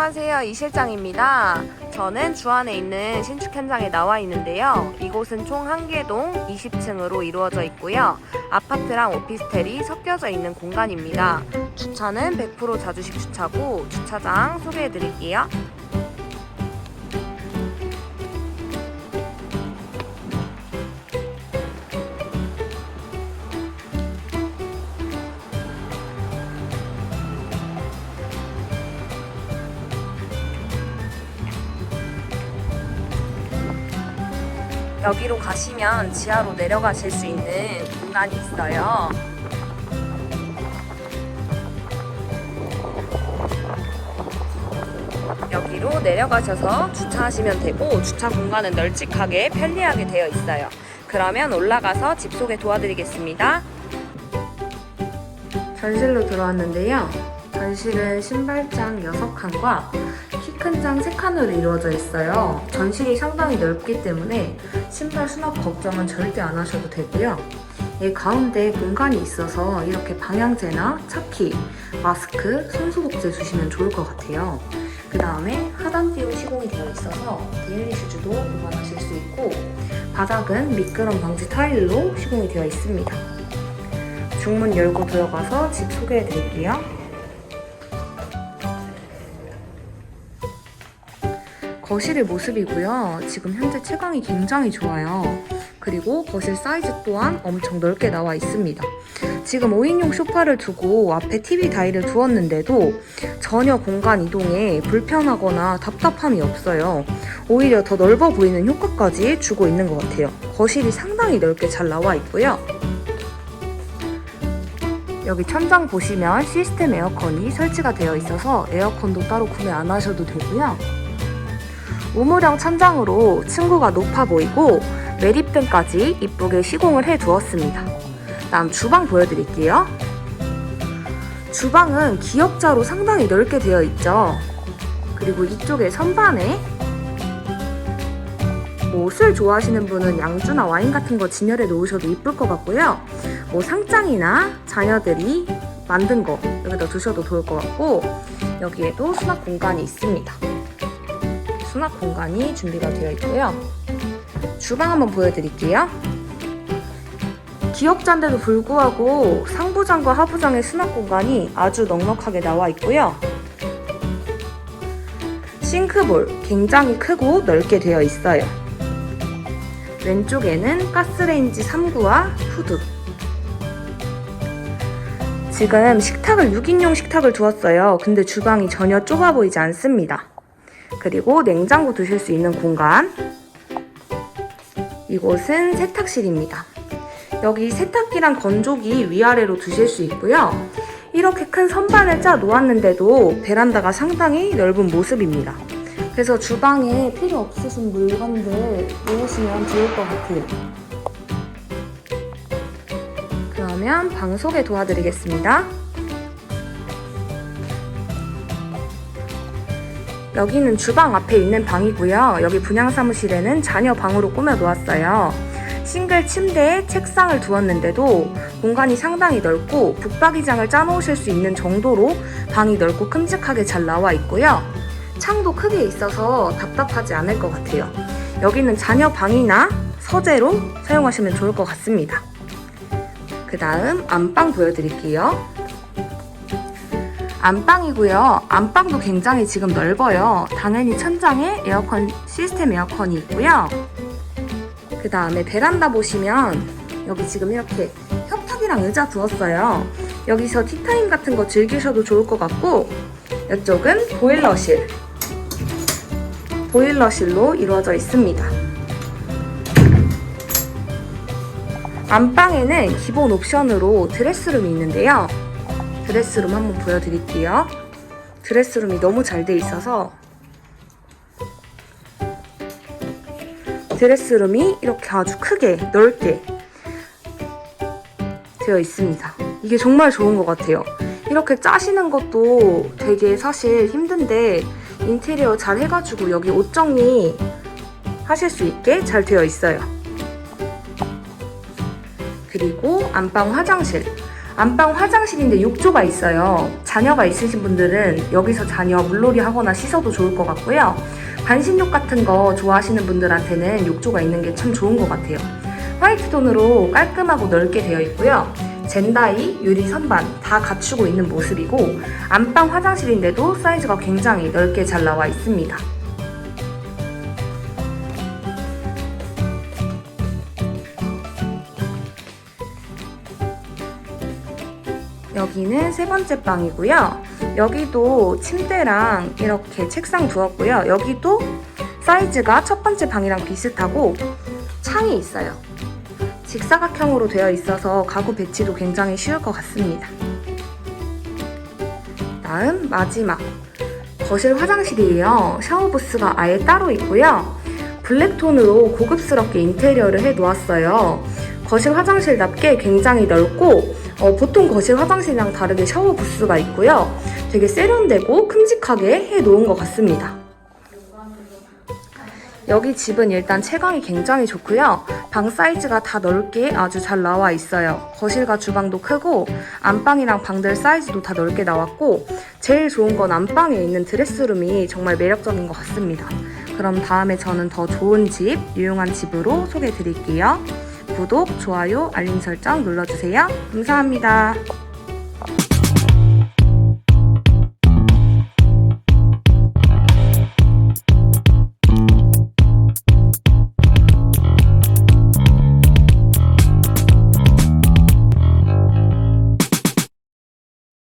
안녕하세요. 이 실장입니다. 저는 주안에 있는 신축 현장에 나와 있는데요. 이곳은 총 한 개동 20층으로 이루어져 있고요. 아파트랑 오피스텔이 섞여져 있는 공간입니다. 주차는 100% 자주식 주차고 주차장 소개해 드릴게요. 여기로 가시면 지하로 내려가실 수 있는 공간이 있어요. 여기로 내려가셔서 주차하시면 되고 주차 공간은 널찍하게 편리하게 되어 있어요. 그러면 올라가서 집 소개 도와드리겠습니다. 전실로 들어왔는데요. 전실은 신발장 6칸과 키 큰 장 3칸으로 이루어져 있어요. 전실이 상당히 넓기 때문에 신발 수납 걱정은 절대 안 하셔도 되고요. 이 가운데 공간이 있어서 이렇게 방향제나 차키, 마스크, 손수복제 두시면 좋을 것 같아요. 그 다음에 하단 띄우 시공이 되어 있어서 데일리 슈즈도 보관하실 수 있고 바닥은 미끄럼 방지 타일로 시공이 되어 있습니다. 중문 열고 들어가서 집 소개해 드릴게요. 거실의 모습이고요. 지금 현재 채광이 굉장히 좋아요. 그리고 거실 사이즈 또한 엄청 넓게 나와 있습니다. 지금 5인용 소파를 두고 앞에 TV 다이를 두었는데도 전혀 공간 이동에 불편하거나 답답함이 없어요. 오히려 더 넓어 보이는 효과까지 주고 있는 것 같아요. 거실이 상당히 넓게 잘 나와 있고요. 여기 천장 보시면 시스템 에어컨이 설치가 되어 있어서 에어컨도 따로 구매 안 하셔도 되고요. 우물형 천장으로 층고가 높아 보이고 매립등까지 이쁘게 시공을 해 두었습니다. 다음 주방 보여드릴게요. 주방은 기역자로 상당히 넓게 되어 있죠. 그리고 이쪽에 선반에 뭐술 좋아하시는 분은 양주나 와인 같은 거 진열해 놓으셔도 이쁠 것 같고요. 뭐 상장이나 자녀들이 만든 거 여기다 두셔도 좋을 것 같고 여기에도 수납 공간이 있습니다. 수납 공간이 준비가 되어 있고요. 주방 한번 보여드릴게요. 기역자인데도 불구하고 상부장과 하부장의 수납 공간이 아주 넉넉하게 나와 있고요. 싱크볼 굉장히 크고 넓게 되어 있어요. 왼쪽에는 가스레인지 3구와 후드. 지금 식탁을 6인용 식탁을 두었어요. 근데 주방이 전혀 좁아 보이지 않습니다. 그리고 냉장고 두실 수 있는 공간. 이곳은 세탁실입니다. 여기 세탁기랑 건조기 위아래로 두실 수 있고요. 이렇게 큰 선반을 짜 놓았는데도 베란다가 상당히 넓은 모습입니다. 그래서 주방에 필요 없으신 물건들 놓으시면 좋을 것 같아요. 그러면 방 소개 도와드리겠습니다. 여기는 주방 앞에 있는 방이고요. 여기 분양 사무실에는 자녀 방으로 꾸며 놓았어요. 싱글 침대에 책상을 두었는데도 공간이 상당히 넓고 북박이장을 짜놓으실 수 있는 정도로 방이 넓고 큼직하게 잘 나와 있고요. 창도 크게 있어서 답답하지 않을 것 같아요. 여기는 자녀 방이나 서재로 사용하시면 좋을 것 같습니다. 그 다음 안방 보여드릴게요. 안방이고요. 안방도 굉장히 지금 넓어요. 당연히 천장에 에어컨 시스템 에어컨이 있고요. 그 다음에 베란다 보시면 여기 지금 이렇게 협탁이랑 의자 두었어요. 여기서 티타임 같은 거 즐기셔도 좋을 것 같고 이쪽은 보일러실. 보일러실로 이루어져 있습니다. 안방에는 기본 옵션으로 드레스룸이 있는데요. 드레스룸 한번 보여드릴게요. 드레스룸이 너무 잘 돼 있어서 드레스룸이 이렇게 아주 크게 넓게 되어 있습니다. 이게 정말 좋은 것 같아요. 이렇게 짜시는 것도 되게 사실 힘든데 인테리어 잘 해가지고 여기 옷 정리 하실 수 있게 잘 되어 있어요. 그리고 안방 화장실. 안방 화장실인데 욕조가 있어요. 자녀가 있으신 분들은 여기서 자녀 물놀이 하거나 씻어도 좋을 것 같고요. 반신욕 같은 거 좋아하시는 분들한테는 욕조가 있는 게 참 좋은 것 같아요. 화이트 톤으로 깔끔하고 넓게 되어 있고요. 젠다이, 유리 선반 다 갖추고 있는 모습이고 안방 화장실인데도 사이즈가 굉장히 넓게 잘 나와 있습니다. 여기는 세 번째 방이고요. 여기도 침대랑 이렇게 책상 두었고요. 여기도 사이즈가 첫 번째 방이랑 비슷하고 창이 있어요. 직사각형으로 되어 있어서 가구 배치도 굉장히 쉬울 것 같습니다. 다음 마지막 거실 화장실이에요. 샤워 부스가 아예 따로 있고요. 블랙톤으로 고급스럽게 인테리어를 해 놓았어요. 거실 화장실답게 굉장히 넓고 어, 보통 거실 화장실이랑 다르게 샤워 부스가 있고요. 되게 세련되고 큼직하게 해 놓은 것 같습니다. 여기 집은 일단 채광이 굉장히 좋고요. 방 사이즈가 다 넓게 아주 잘 나와 있어요. 거실과 주방도 크고 안방이랑 방들 사이즈도 다 넓게 나왔고 제일 좋은 건 안방에 있는 드레스룸이 정말 매력적인 것 같습니다. 그럼 다음에 저는 더 좋은 집, 유용한 집으로 소개해 드릴게요. 구독, 좋아요, 알림 설정 눌러주세요. 감사합니다.